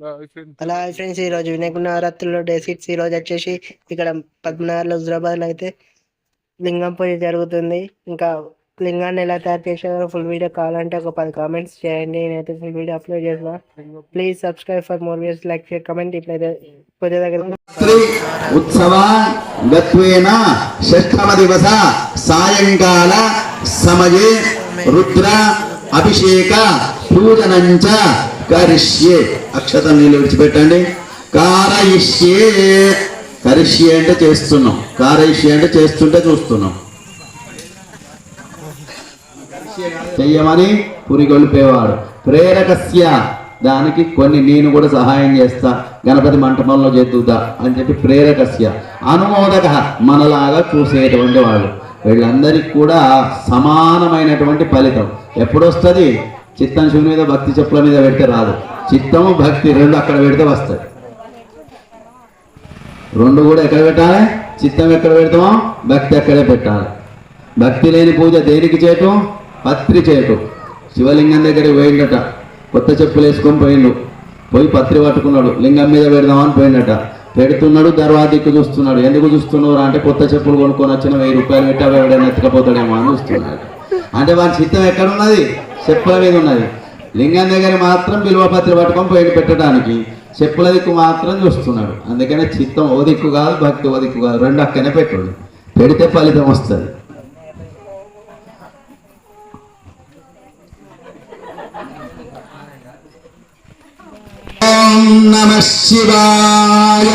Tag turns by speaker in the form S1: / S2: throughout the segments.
S1: అలా ఫ్రెండ్స్ ఈ రోజు వినాయకుడి నవరాత్రుల్లో డే సిక్స్ ఈ రోజు వచ్చేసి ఇక్కడ పద్మనాభ హుజరాబాద్లో అయితే లింగం పూజ జరుగుతుంది. ఇంకా లింగాన్ని ఎలా తయారు చేశారో ఫుల్ వీడియో కావాలంటే ఒక పది కామెంట్స్ చేయండి. నేనైతే ఫుల్ వీడియో అప్లోడ్ చేసిన. Please subscribe for more videos like share comment ఇప్పుడైతే పూజ దగ్గర
S2: రాత్రి ఉత్సవాన్ గత్వేన షష్ఠమ దివస సాయంకాల సమయే రుద్ర అభిషేక పూజనంచ కరిష్యే అక్షతం నీళ్ళు విడిచిపెట్టండి. కారయిష్యే కరిష్యే అంటే చేస్తున్నాం. కారయిష్యే అంటే చేస్తుంటే చూస్తున్నాం. చెయ్యమని పురిగొలిపేవాడు ప్రేరకస్య దానికి కొన్ని నేను కూడా సహాయం చేస్తా. గణపతి మంటపంలో చేద్దుదా అని చెప్పి ప్రేరకస్య. అనుమోదక మనలాగా చూసేటువంటి వాళ్ళు వీళ్ళందరికీ కూడా సమానమైనటువంటి ఫలితం. ఎప్పుడొస్తుంది? చిత్తం శివుని మీద భక్తి చెప్పుల మీద పెడితే రాదు. చిత్తము భక్తి రెండు అక్కడ పెడితే వస్తాయి. రెండు కూడా ఎక్కడ పెట్టాలి? చిత్తం ఎక్కడ పెడతామో భక్తి అక్కడే పెట్టాలి. భక్తి లేని పూజ దేనికి చేయటం పత్రి చేయటం శివలింగం దగ్గరికి పోయిండట. కొత్త చెప్పులు వేసుకొని పోయిండు. పోయి పత్రి పట్టుకున్నాడు. లింగం మీద పెడదామని పోయిండట. పెడుతున్నాడు తర్వాత చూస్తున్నాడు. ఎందుకు చూస్తున్నారు అంటే కొత్త చెప్పులు కొనుక్కొని వచ్చిన వెయ్యి రూపాయలు పెట్టి అవి ఎవడైనా ఎత్తుకపోతాడేమో అని చూస్తున్నాడు అంటే వాడి చిత్తం ఎక్కడ ఉన్నది? చెప్పుల మీద ఉన్నది. లింగం దగ్గర మాత్రం విలువ పత్రి పట్టుకొని పోయి పెట్టడానికి చెప్పుల దిక్కు మాత్రం చూస్తున్నాడు. అందుకనే చిత్తం ఓ దిక్కు కాదు భక్తి ఓ దిక్కు కాదు రెండు అక్కనే పెట్టాడు. పెడితే ఫలితం వస్తుంది. నమ శివాయ.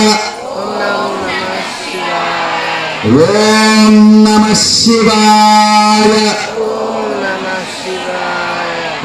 S2: ఓం నమ శివాయ.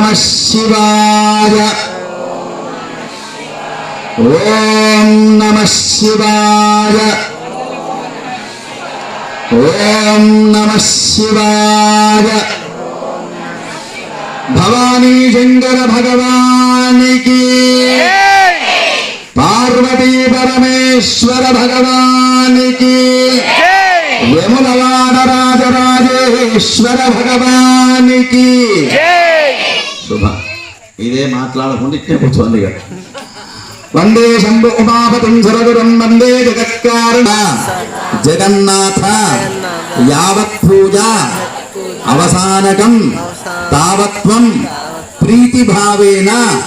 S2: నమ శివాయ ఓం నమ శివాయ ఓం నమ శివాయ భవానీ శంకర భగవానికి పార్వతీ పరమేశ్వర భగవానికి యమునవాడ రాజరాజేశ్వర భగవానికి శుభ. ఇదే మాట్లాడకుండా ఇట్టే కూర్చోండి ఇక. వందే శంభు ఉమాపతిం సరగురం వందే జగత్కారణ. జగన్నాథ. యావత్ పూజ. అవసానకం. తావత్వం. ప్రీతిభావేన.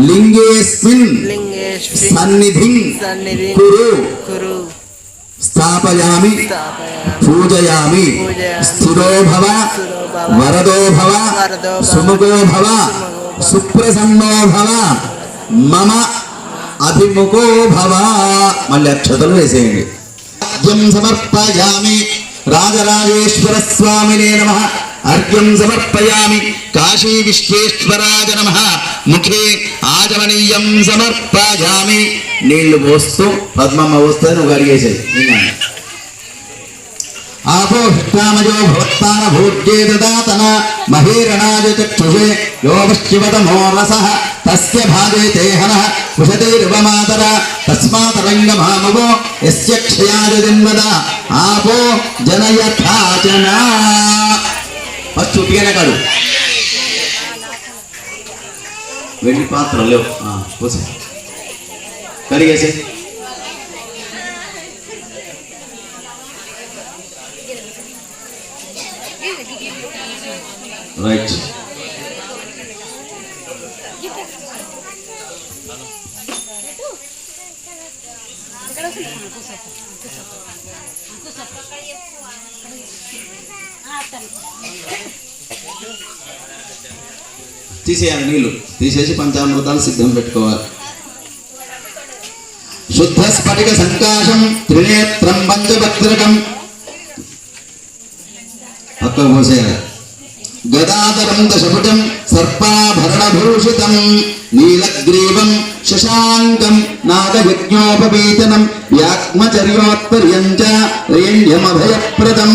S2: లింగేస్మిన్. సన్నిధిం. కురు. స్థాపయామి పూజయామి స్థిరో భవ వరదో భవ సుముఖో భవ సుప్రసన్నో భవ మమ అభిముఖో భవ మళ్ళీ అక్షతలు వేసేయండి. అర్ఘ్యం సమర్పయామి। రాజరాజేశ్వర స్వామినే నమ। అర్ఘ్యం సమర్పయామి। కాశీ విశ్వేశ్వరాజ నమ। ముఖే ఆజమనీయం సమర్పయామి। నీళ్ళు పోస్తూ పద్మమ్మ వస్తుంది నువ్వు అడిగేసేది ఆపోష్టామజో భవత్తాన భూజ్యే దాతన మహీరణాయ చక్షుషే యోగశ్చివతమోరస తస్య భాజే తేహన కుషతేరుపమాతర తస్మాతరంగమామవో ఎస్య క్షయాజన్మద ఆపో జనయథాచన. ఫస్ట్ ఉట్టిగానే కాడు వెళ్ళి పాత్రలు పోసే కడిగేసే రైట్ తీసేయాలి నీళ్ళు. తీసేసి పంచామృతాలు సిద్ధం పెట్టుకోవాలి. శుద్ధ స్ఫటిక సంకాశం త్రినేత్రం పంచభద్రకం పక్కకు పోసేయాలి గదాధరం దశపుటం సర్పాభరణభూషితం నీలగ్రీవం శశాంకం నాగయజ్ఞోపవీతనం వ్యాగ్మచర్యోత్పర్యం చ రేణ్యమభయప్రదం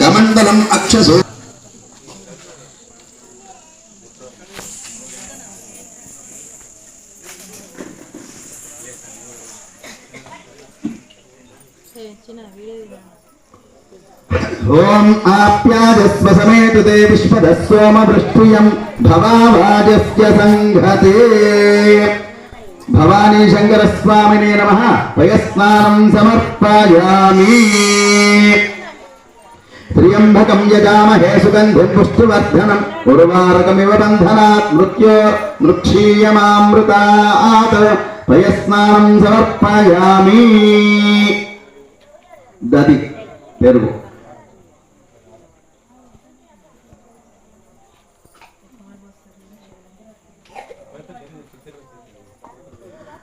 S2: కమండలం అక్షసో ఓం ఆప్యాజస్వ సమేతు తే విశ్వదస్సోమ వృష్టియం భవావాజస్య సంఘతే. భవానీ శంకర స్వామినే నమ. పయస్నానం సమర్పయామి. త్ర్యంబకం యజామహే సుగంధిం పుష్టివర్ధనం ఉర్వారకమివ బంధనాత్ మృత్యో మృక్షీయమామృతాత్. పయస్నానం సమర్పయామి. దది పెరుగు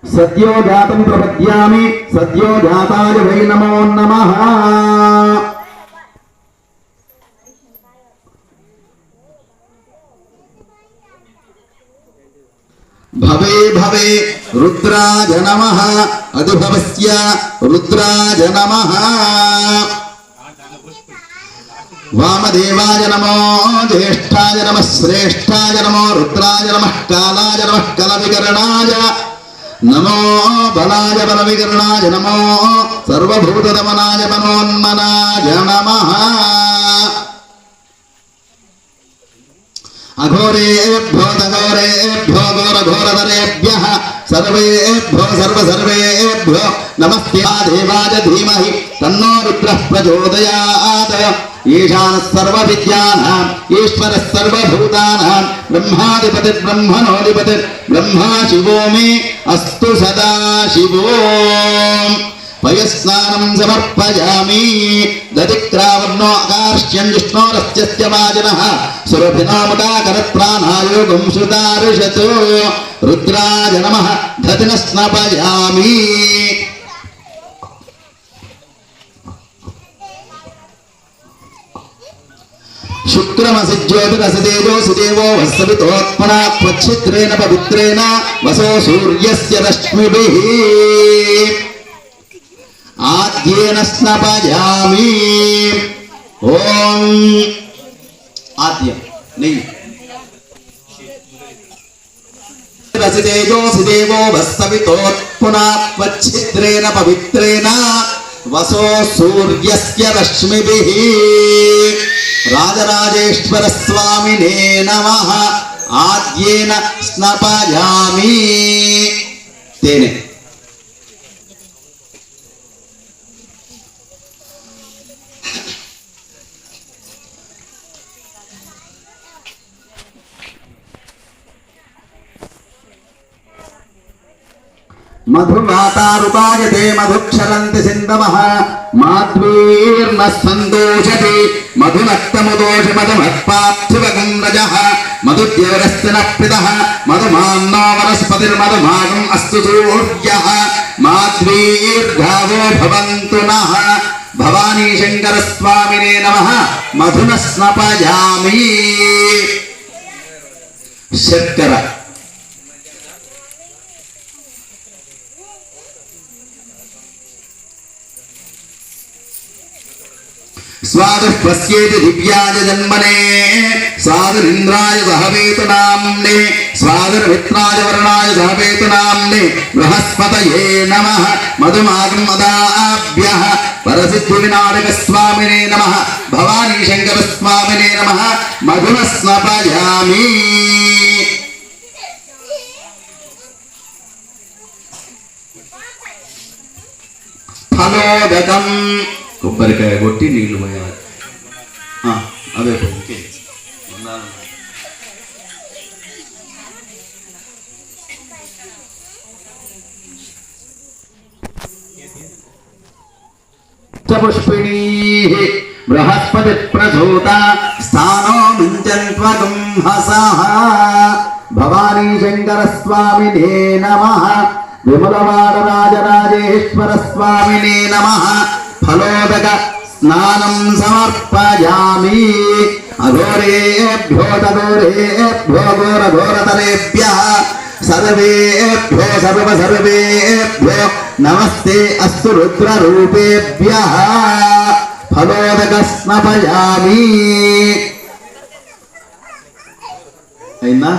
S2: సద్యో జాతం ప్రపద్యామి సద్యో జాతాయ వై నమో నమః భవే భవే రుద్రాజ నమ. అదుభవస్య రుద్రాజ నమ. వామదేవాయ నమో జ్యేష్ఠాయ నమ శ్రేష్టాయ నమో రుద్రాయ నమ కాలాయ నమ కల వికరణాయ నమో బలాయ బల వికరణాయ నమో సర్వభూతదమనాయ మనోన్మనాయ నమ. అఘోరేభ్యో తఘోరేభ్యో ఘోరఘోరధరేభ్యः సర్వేభ్యో సర్వసర్వేభ్యో నమస్తే దేవాయ ధీమహి తన్నో రుద్రః ప్రచోదయాత్ ఈశానः సర్వవిద్యానాం ఈశ్వరः సర్వభూతానాం బ్రహ్మాధిపతి బ్రహ్మణోధిపతి బ్రహ్మా శివో మే అస్తు వయస్నానం సమర్పయామి దతిక్రావర్ణో అకార్ష్యం విష్ణోరస్య వాజనః సురభినామకాకరత్రాణాయోగం శృతారుషత్ రుద్రాజ నమ ధతిన స్నపయామి శుక్రమసి జ్యోతిరసదేజోసి దేవో వత్సవితోత్మనా త్వచ్ఛిద్రేణ పవిత్రేణ వసో సూర్యస్య రశ్మిభిః ఆద్యేన స్నపయామి ఓం ఆద్యం నెయ్యి. రసితేజోసి దేవో వస్తవితోత్పునాత్వచ్ఛిద్రేణ పవిత్రేణ వసో సూర్యస్య రశ్మిభిః. రాజరాజేశ్వర స్వామినే నమః. ఆద్యేన స్నపయామి తేనే. మధుమాతారుపాయతే మధుక్షరంతి సింధవ మాధ్వీర్న సందోషతి మధునక్తముదోష మధుమత్పార్థివగం రజః మధుద్యవరస్తిన పితః మధుమాన్నో వనస్పతిర్మధుమాగం అస్తు సూర్య మాధ్వీర్ఘావో భవంతు నః భవానీ శంకర స్వామినే నమ మధున స్నపయామి శర్కర స్వాదు దివ్యాయ జన్మనే స్వాదురింద్రాయ సహవేతునాంనే స్వాదుర్మిత్రాయ వర్ణాయ సహవేతు బృహస్పతయే నమ మధుమాగమదాభ్య పరసిద్ధి వినాయక స్వామినే నమ భవానీ శంకర స్వామినే నమ మధుర స్నపయామి ఫలోదకం కొబ్బరికాయ కొట్టి నీళ్ళు పోయాలి ఆ, అవే పో, ఇంకే. ఉండాలి. పుష్పిణీ బృహస్పతి ప్రసూత స్థానో మించన్త్వగం హసః భవానీ శంకర స్వామినే నమ విమలవాడ రాజరాజేశ్వర స్వామినే నమ ఫలోదక స్నానం సమర్పయామి అఘోరేభ్యో తఘోరేభ్యో ఘోర ఘోరతరేభ్య సర్వేభ్యో సర్వ సర్వేభ్యో నమస్తే అస్తు రుద్రరూపేభ్య ఫలోదక స్నపయామి అయిందా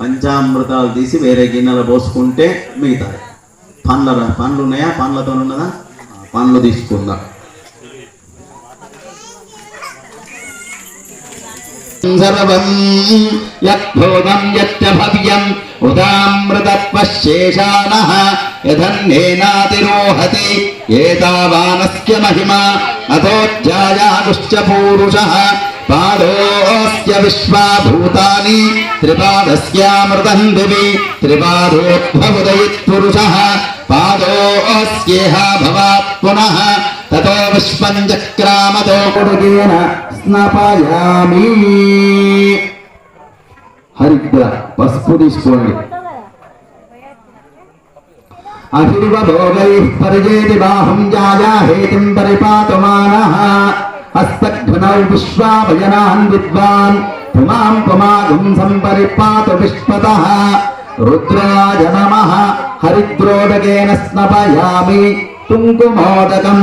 S2: పంచామృతాలు తీసి వేరే గిన్నెలు పోసుకుంటే మిగతాయి. పండ్ల పండ్లు ఉన్నాయా? పండ్లతో ఉన్నదా ఆ, పండ్లు తీసుకుందాం సర్వం యద్భూతం యచ్చ భవ్యం ఉదామృతత్వశేషానః యథన్నేనాతిరోహతి ఏతావానస్య మహిమా అథోధ్యాయాగుశ్చ పూరుషः పాదోస్య విశ్వాభూతాని త్రిపాదస్యామృతం దివి త్రిపాదోద్భవుదయిత్పురుషः పాదోస్యేహ భవాత్ పునః తతో విశ్వం చక్రామతో కొడుకేన స్నపయామి హరిద్ర పసుపు తీసుకోండి. అహిర్వభోగై పరిజేతి బాహం జాయా హేతిం పరిపాతమానః హస్తఘ్నౌ విశ్వాభయనాన్ విద్వాన్ పుమాం పుమాగుం సంపరిపాతు విష్పతః రుద్రాయ నమః। హరిద్రోదకేన స్నపయామి కుంకుమోదకం.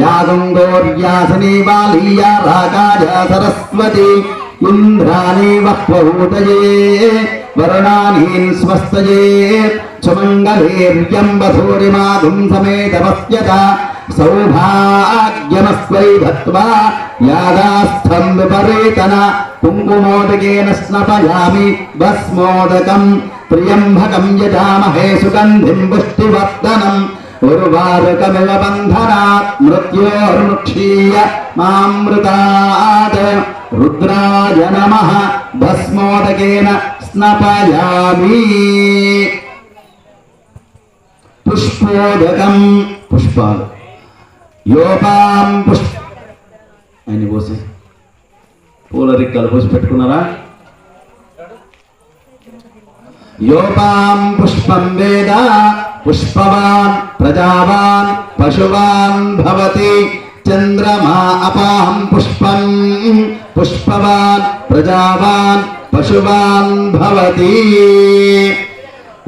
S2: యాగం గౌర్యాసనీ బాలీయ రాగాయ సరస్వతి. ఇంద్రాణి వహ్వూతయే వరుణానీన్ స్వస్తయే సుమంగళీర్యం వధూరిమాధుం సమేతమస్యత సౌభాగ్యమస్వై దత్వా యాదాస్థం విపరీతన కుంకుమోదకేన స్నపయామి భస్మోదకం. ప్రియంభకం యజామహే సుగంధిం పుష్టివర్ధనం ఉర్వారుకమివ బంధనాత్ మృత్యోర్ముక్షీయ మామృతాత్ రుద్రాయ నమ భస్మోదకేన స్నపయామి పుష్పోదకం పుష్పాలు యోపాం పుష్ప ఆయన పోసి పూల రిక్కలు పోసి పెట్టుకున్నారా యోపాం పుష్పం వేద పుష్పవాన్ ప్రజావాన్ పశువాన్ భవతి చంద్రమా అపాహం పుష్పం పుష్పవాన్ ప్రజావాన్ పశువాన్ భవతి.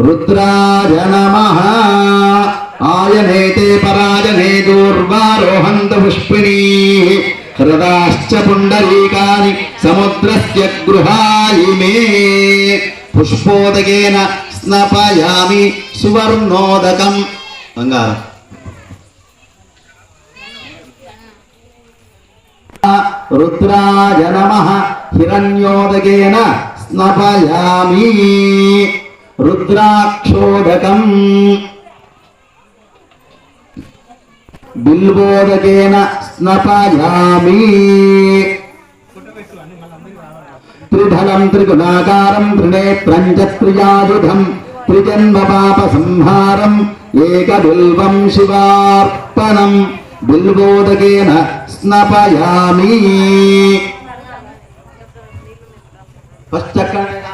S2: రుద్రాజ నమ. ఆయనేతే పరాజనే దూర్వారోహంత పుష్పిణీ హృదాశ్చ పుండరీకాని సముద్రస్య గృహాయిమే పుష్పోదకేన స్నపయామి సువర్ణోదకం. బంగారం. రుద్రాయ నమ హిరణ్యోదకేన స్నపయామి. రుద్రాక్షోదకం. బిల్బోదకేన స్నపయామి. త్రిధనం త్రిగుణాకారం త్రినేత్రం చ త్రిజన్మ పాప సంహారం ఏకబిల్వం శివార్పణం బిల్వోదకేన స్నపయామి ఫస్ట్ అక్కడ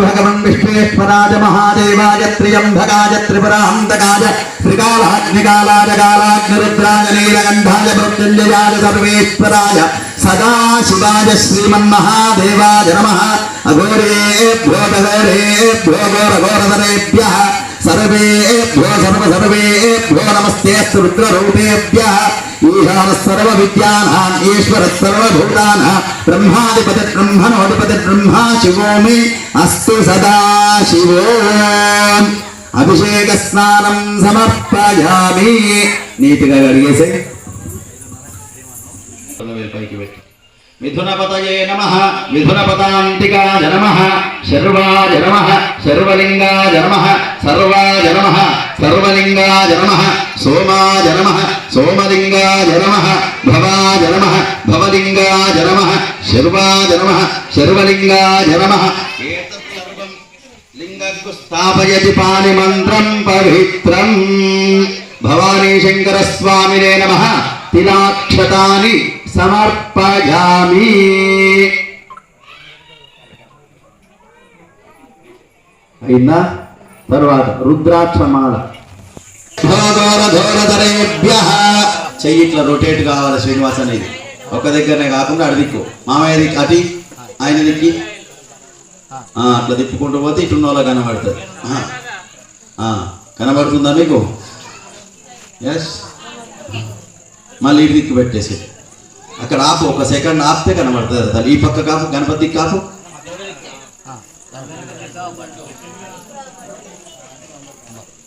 S2: भगवन् विश्वेश्वराज महादेवाय त्रियम्भकाय त्रिपुराहन्तकाय त्रिकालाग्निकालाय कालाग्निरुद्राय नीलगन्धाय मृत्युञ्जयाय सर्वेश्वराय, सदाशिवाय श्रीमन्महादेवाय नमः। अघोरेभ्यो गघोरेभ्यो घोरघोरधरेभ्यः सर्वेभ्यो सर्वसर्वेभ्यो శివ నమస్తే రుద్రరూపేభ్య ఈశాన సర్వ విద్యానాం ఈశ్వర సర్వభూతాన బ్రహ్మాధిపతి బ్రహ్మణోధిపతి బ్రహ్మా శివో మే అస్తు సదా శివో. అభిషేక స్నానం సమర్పయామి. నీతిగా అడిగేసే. మిథునపతయే నమ మిథునపతాంతికాయ నమ శర్వాయ నమ శర్వలింగాయ నమ సర్వాయ నమ. సర్వలింగాయ నమ సోమాయ నమ సోమలింగాయ నమ భవాయ నమ భవలింగాయ నమ శర్వాయ నమ శర్వలింగాయ నమ. లింగకు స్థాపయతి పాని మంత్రం పవిత్రం. భవానీ శంకర స్వామినే నమ తిలాక్షతాని సమర్పయామి. అయిందా? తర్వాత రుద్రాక్షమాల. చెయ్యి ఇట్లా రొటేట్ కావాలి శ్రీనివాస్ అనేది. ఒక దగ్గరనే కాకుండా అడిదిక్కు దిక్కు. మామయ్య దిక్కు అతి ఆయన దిక్కి. అట్లా తిప్పుకుంటూ పోతే ఇటు వాళ్ళ కనబడుతుంది కనబడుతుందా మీకు? ఎస్ మళ్ళీ ఇటు దిక్కు పెట్టేసి. అక్కడ ఆపు ఒక సెకండ్ ఆపితే కనబడుతుంది ఈ పక్క కాపు గణపతి కాపు.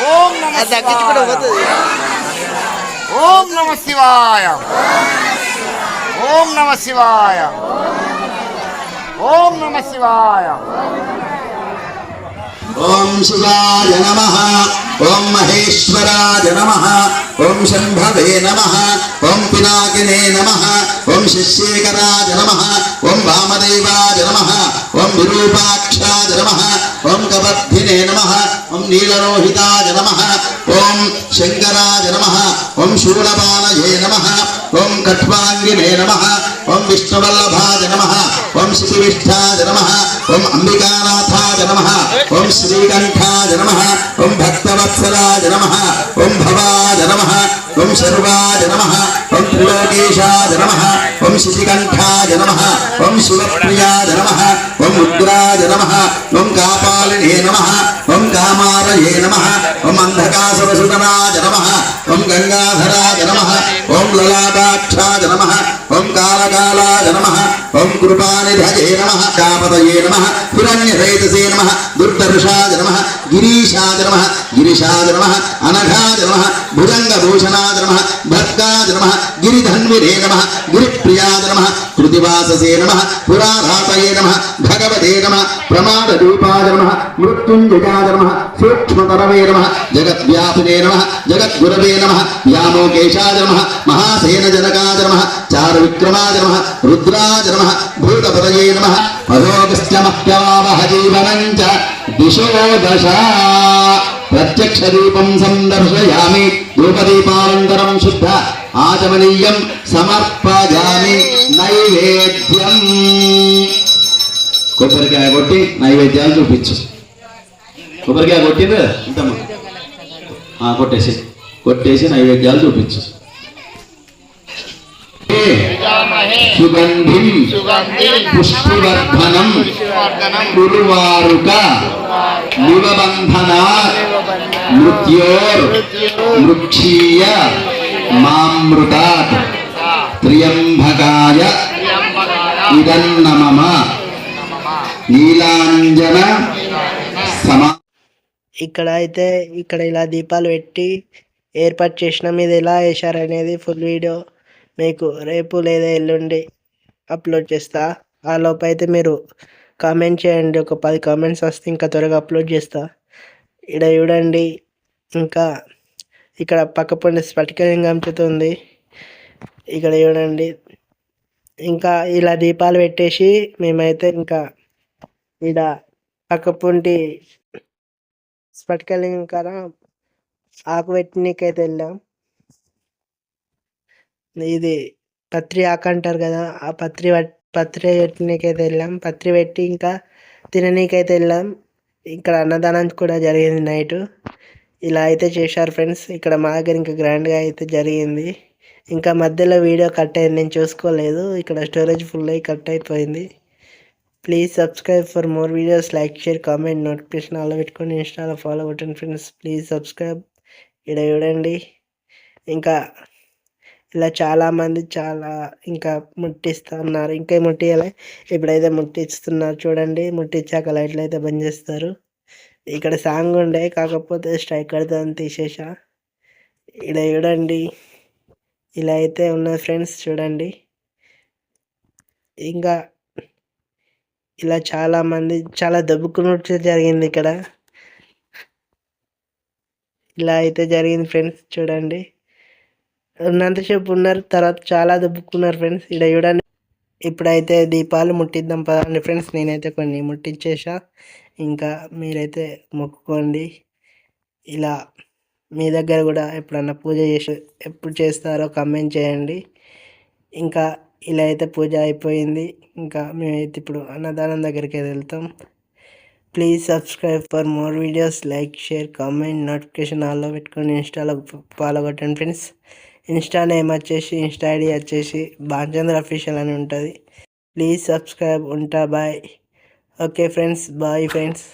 S3: ఓం నమ
S1: తగ్గించుకుంటూ
S3: శివాయ.
S1: పోతుంది.
S3: ఓం నమ శివాయ. ఓం నమ శివాయ. ఓం నమ శివాయ.
S2: ఓం శివాయ నమ. ఓం మహేశ్వరాయ నమ ఓం శంభవే నమ ఓం పినాకినే నమ ఓం శశేఖరాయ నమ ఓం వామదేవాయ నమ ఓం విరూపాక్షాయ నమ ఓం కబద్ధినే నమ ఓం నీలలోహితాయ నమ ఓం శంకరాయ నమ ఓం శూలపానయే నమ ఓం కట్వాంగినే నమ ఓం విష్ణువల్లభాయ నమ ఓం శిశువిష్ఠాయ నమ ఓం అంబికానాథాయ నమ ఓం శ్రీకంఠాయ నమ ఓం భక్తవత్సలాయ నమ ఓం భవాయ నమ ఓం శర్వాయ నమ ఓం త్రిలోకేశాయ నమ ఓం శిశికంఠాయ నమ ఓం శివప్రియాయ నమ ఓం ఉగ్రాయ నమ ఓం కాపాలినే నమ ఓం కామారయే నమ ఓం అంధకాసురసుతనాయ నమ ఓం గంగాధరాయ నమ ఓం లలాటాక్షాయ నమ ఓం కాలకాలాయ నమ ఓం కృపానిధయే నమ కాపదయే నమ హిరణ్యరైతసే నమ దుర్దర్శాయ నమ గిరీశాయ నమ గిరిశాయ నమ అనఘాయ నమ భుజంగభూషణాయ నమ భర్గాయ నమ గిరిధన్విరే నమ గిరిప్రియాయ నమ కృతివాససే నమ పురారాతయే నమ భగవతే నమ ప్రమాదరూపాయ నమ మృత్యుంజయాయ నమ సూక్ష్మతరవే నమ జగద్వ్యాపినే నమ జగద్గురవే నమ వ్యామోకేశాయ నమ మహాసేనజనకాయ నమ చారువిక్రమాయ నమ రుద్రాయ నమ భూతపదయే నమ అధోగస్త్యమహ్యవావహ జీవనం చ దిశో దశ ప్రత్యక్ష రూపం సందర్శయామి ధూపదీపానంతరం శుద్ధ. ఆచమనీయం సమర్పయామి నైవేద్యం కొబ్బరికాయ కొట్టి నైవేద్యాలు చూపించు కొబ్బరికాయ కొట్టింది ఇంతమ్మా కొట్టేసి కొట్టేసి నైవేద్యాలు చూపించు సుగంధిం పుష్టివర్ధనం గురువారుక నివబంధనా మృత్యోర్ మృక్షీయ మామృతాత్ త్ర్యంబకాయ ఇదన్నమమ నీలాంజన సమా
S1: ఇక్కడ అయితే ఇక్కడ ఇలా దీపాలు పెట్టి ఏర్పాటు చేసిన. మీద ఎలా వేశారనేది ఫుల్ వీడియో మీకు రేపు లేదా ఎల్లుండి అప్లోడ్ చేస్తా. ఆ లోపు అయితే మీరు కామెంట్ చేయండి. ఒక పది కామెంట్స్ వస్తే ఇంకా త్వరగా అప్లోడ్ చేస్తా. ఇక్కడ చూడండి. ఇంకా ఇక్కడ పక్క పొండి స్ఫటికలింగం ఉంది. ఇక్కడ చూడండి. ఇంకా ఇలా దీపాలు పెట్టేసి మేమైతే ఇంకా ఈడ పక్క పొంటి స్ఫటికలింగం కాడ ఆకు పెట్టనీకైతే వెళ్ళాం. ఇది పత్రి ఆకు అంటారు కదా ఆ పత్రి పట్- పత్రి పెట్టనీకైతే వెళ్ళాం. పత్రి పెట్టి ఇంకా తిననీకైతే వెళ్ళాం. ఇక్కడ అన్నదానం కూడా జరిగింది నైట్. ఇలా అయితే చేశారు ఫ్రెండ్స్. ఇక్కడ మా దగ్గర ఇంకా గ్రాండ్గా అయితే జరిగింది. ఇంకా మధ్యలో వీడియో కట్ అయింది. నేను చూసుకోలేదు. ఇక్కడ స్టోరేజ్ ఫుల్ అయ్యి కట్ అయిపోయింది. Please subscribe for more videos. Like share comment notification అలా పెట్టుకొని ఇన్స్టాలో ఫాలో కొట్టండి ఫ్రెండ్స్. Please subscribe. ఇక్కడ చూడండి. ఇంకా ఇలా చాలామంది చాలా ఇంకా ముట్టిస్తున్నారు. ఇంకా ముట్టియాలి ఇప్పుడైతే ముట్టిస్తున్నారు. చూడండి. ముట్టించాక లైట్లు అయితే బంద్ చేస్తారు. ఇక్కడ సాంగ్ ఉండే కాకపోతే స్ట్రైక్ కడతాను తీసేసా. ఇలా చూడండి. ఇలా అయితే ఉన్నది ఫ్రెండ్స్ చూడండి. ఇంకా ఇలా చాలా మంది చాలా దెబ్బకున్నట్టు జరిగింది ఇక్కడ. ఇలా అయితే జరిగింది ఫ్రెండ్స్ చూడండి. ఉన్నంతసేపు ఉన్నారు తర్వాత చాలా దెబ్బకున్నారు ఫ్రెండ్స్ ఇక్కడ చూడండి. ఇప్పుడైతే దీపాలు ముట్టిద్దాం పదండి ఫ్రెండ్స్ నేనైతే కొన్ని ముట్టించేసా ఇంకా మీరైతే మొక్కుకోండి. ఇలా మీ దగ్గర కూడా ఎప్పుడన్నా పూజ చేసి ఎప్పుడు చేస్తారో కమెంట్ చేయండి. ఇంకా ఇలా అయితే పూజ అయిపోయింది. ఇంకా మేమైతే ఇప్పుడు అన్నదానం దగ్గరికి వెళ్తాం. Please subscribe for more videos like share comment notification ఆల్లో పెట్టుకొని ఇన్స్టాలో ఫాలో కొట్టండి ఫ్రెండ్స్ ఇన్స్టా నేమ్ వచ్చేసి ఇన్స్టా ఐడి వచ్చేసి బాలచంద్ర అఫీషియల్ అని ఉంటుంది. ప్లీజ్ సబ్స్క్రైబ్ ఉంటా bye okay friends bye friends